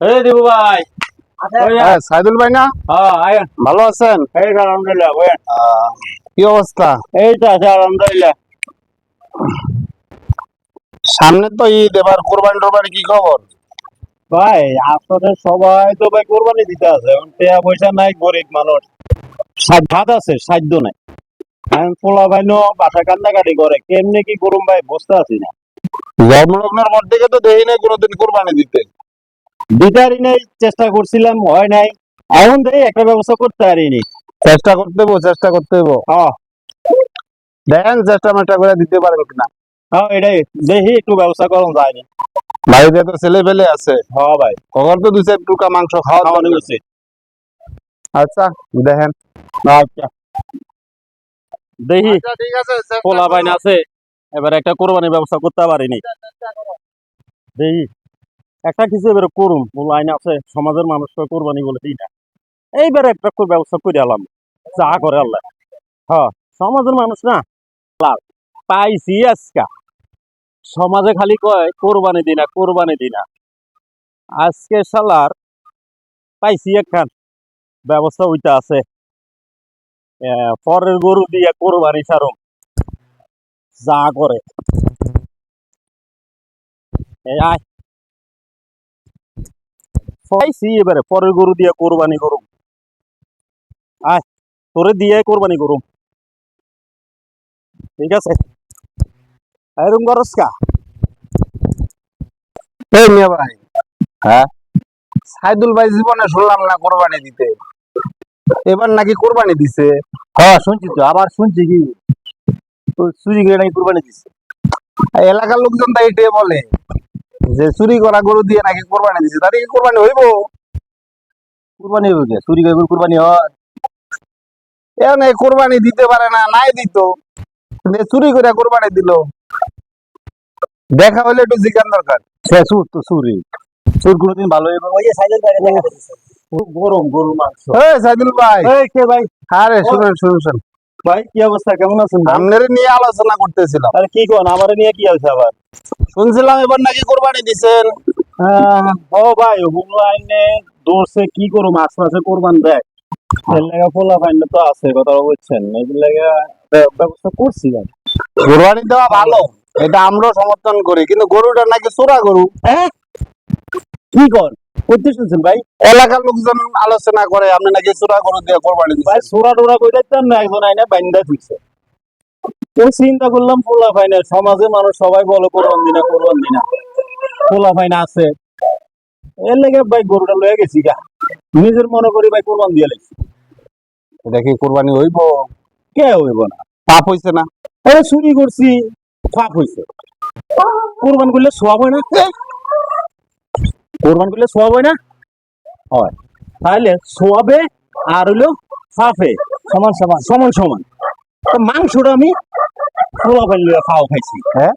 এই দিবু ভাই। ওই আ- হ্যাঁ সাইদুল ভাই না? ভালো আছেন? এই আলহামদুলিল্লাহ কি অবস্থা? এই তো আছে আলহামদুলিল্লাহ। সামনে তো ঈদ এবার কোরবানি টোরবানি কি খবর? ভাই আপনাদের সবাই তো ভাই কোরবানি দিতে আছে এখন টাকা পয়সা নাই গরিব মানুষ। সাধ্য ভাত আছে সাধ্য নাই। আমি পোলা ভাই নো বাসা কান্দাকাটি করে। কেমনে কি করুম ভাই বুঝতে আছি না। জন্মলগ্নের মধ্যে তো দেখি নাই কোনোদিন কোরবানি দিতে। দিতারি নাই চেষ্টা করছিলাম হয় নাই। এখন দেখি একটা ব্যবস্থা করতে পারিনি। চেষ্টা করতে হব চেষ্টা করতে হব হ্যাঁ। দেখেন চেষ্টা মেষ্টা করে দিতে পারেন কিনা। হ্যাঁ এটাই। দেখি একটু ব্যবস্থা করুন যায়নি বাড়িতে তো ছেলে পেলে আছে। হ্যাঁ ভাই। ওখান তো দুই চার টুকা মাংস খাওয়া দরকার। গেছে আচ্ছা দেখেন। আচ্ছা। দেখি। আচ্ছা ঠিক আছে পোলা বাইন আছে। এবার একটা কোরবানির ব্যবস্থা করতে পারিনি। দেখি। একটা কিছু এবারে করুন পোলা আইন আছে, সমাজের মানুষকে কোরবানি বলে দিই না। এইবার একটা ব্যবস্থা করে আলাম, যা করে আল্লাহ। হ্যাঁ সমাজের মানুষ না পাইছি আজকা। সমাজে খালি কয়, কোরবানি দিনা কোরবানি দিনা আজকে শালার পাইছি একখান ব্যবস্থা হইতে আছে। পরের গরু দিয়ে কোরবানি ছাড়ুম। যা করে। আয়। পাইছি এবারে পরের গরু দিয়ে কোরবানি করুম। আয় তোরে দিয়ে কোরবানি করুম। ঠিক আছে? এরকম করস কা? এই মিয়া ভাই। হ্যাঁ? সাইদুল ভাই জীবনে শুনলাম না কোরবানি দিতে। এবার নাকি কোরবানি দিছে। হ্যাঁ শুনছি তো আবার শুনছি কি? চুরি করে নাকি কোরবানি আর এলাকার লোকজন তো এটাই বলে। যে চুরি করা গরু দিয়ে নাকি কোরবানি দিছে তাহলে কোরবানি হইব? কোরবানি কে? চুরি করে কোরবানি হয় এখন এই কোরবানি দিতে পারে না নাই দিত। চুরি করে কোরবানি দিল। দেখা হলে একটু জিজ্ঞান দরকার। সে সুর তো চুরি। চুর কোনোদিন ভালো দেখা গরম গরুর মাংস। এই সাইদুল ভাই। এই কে ভাই? আরে শুনুন শুনুন। ভাই কি অবস্থা? কেমন আছেন আপনার নিয়ে আলোচনা করতেছিলাম। আরে কি কোন? আমারে নিয়ে কি আছে আবার? শুনছিলাম এবার নাকি কোরবানি দিছেন। ও ভাই হুমলা আইনে দৌড়ছে কি করুম আশপাশে কোরবান দেয়। এর লাগা পোলা ফাইন তো আছে কথা বলছেন। এই লাগা ব্য- ব্যবস্থা করছি ভাই কোরবানি দেওয়া ভালো এটা আমরাও সমর্থন করি কিন্তু গরুটা নাকি চোরা গরু। হ্যাঁ? কি কর? শুনছেন ভাই। এলাকার লোকজন আলোচনা করে আপনি নাকি চোরা গরু দিয়ে কোরবানি ভাই সোরা টোরা দেখতাম না একজন আইনা বাইন্দা দিচ্ছে তো চিন্তা করলাম পোলা সমাজে মানুষ সবাই বলে কোরবান দিনা কোরবান দিনা। পোলা ফাইন আছে। এর লেগে ভাই গরুটা লয়ে গেছি গা। নিজের মনে করি ভাই কোরবান দিয়ে লেছি। এটা কি কোরবানি হইব? কে হইব না? পাপ হইছে না? আরে চুরি করছি পাপ হইছে। কোরবান করলে সব হয় না? কোরবান করলে সোয়াব হয় না? হয়। তাহলে সোয়াবে আর হলো ফাফে। সমান সমান সমান সমান। তো মাংসটা আমি খাওয়া খাইছি। হ্যাঁ?